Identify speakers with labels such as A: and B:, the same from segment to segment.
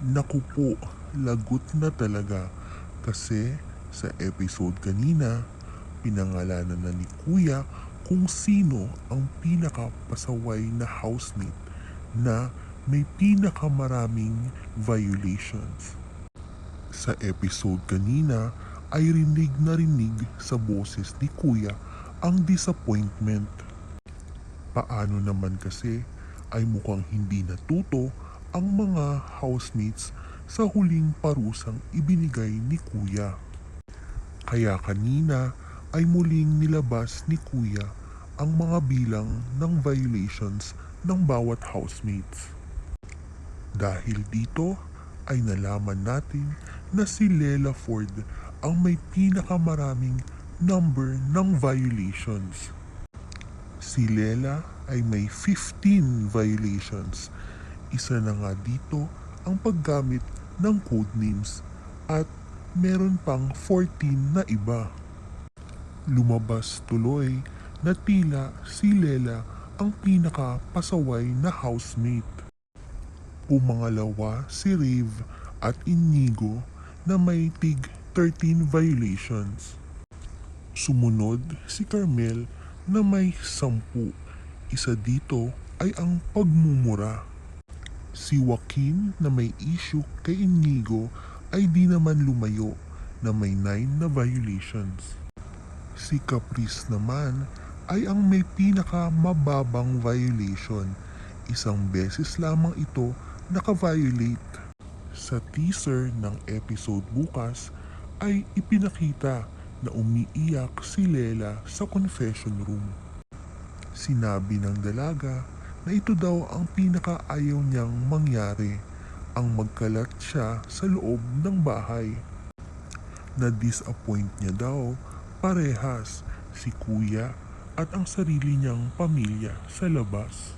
A: Naku po, lagot na talaga. Kasi sa episode kanina, pinangalanan na ni Kuya kung sino ang pinakapasaway na housemate na may pinakamaraming violations. Sa episode kanina ay rinig na rinig sa boses ni Kuya ang disappointment. Paano naman kasi ay mukhang hindi natuto ang mga housemates sa huling parusang ibinigay ni Kuya. Kaya kanina ay muling nilabas ni Kuya ang mga bilang ng violations ng bawat housemates. Dahil dito ay nalaman natin na si Lela Ford ang may pinakamaraming number ng violations. Si Lela ay may 15 violations. Isa na nga dito ang paggamit ng codenames at meron pang 14 na iba. Lumabas tuloy na tila si Lela ang pinakapasaway na housemate. Pumangalawa si Rave at Inigo na may tig 13 violations. Sumunod si Carmel na may 10. Isa dito ay ang pagmumura. Si Joaquin na may issue kay Inigo ay di naman lumayo na may 9 na violations. Si Caprice naman ay ang may pinakamababang violation. Isang beses lamang ito naka-violate. Sa teaser ng episode bukas ay ipinakita na umiiyak si Lela sa confession room. Sinabi ng dalaga na ito daw ang pinakaayaw niyang mangyari, ang magkalat siya sa loob ng bahay. Na-disappoint niya daw parehas si kuya at ang sarili niyang pamilya sa labas.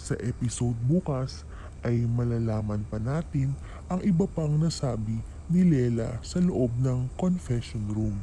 A: Sa episode bukas ay malalaman pa natin ang iba pang nasabi ni Lela sa loob ng confession room.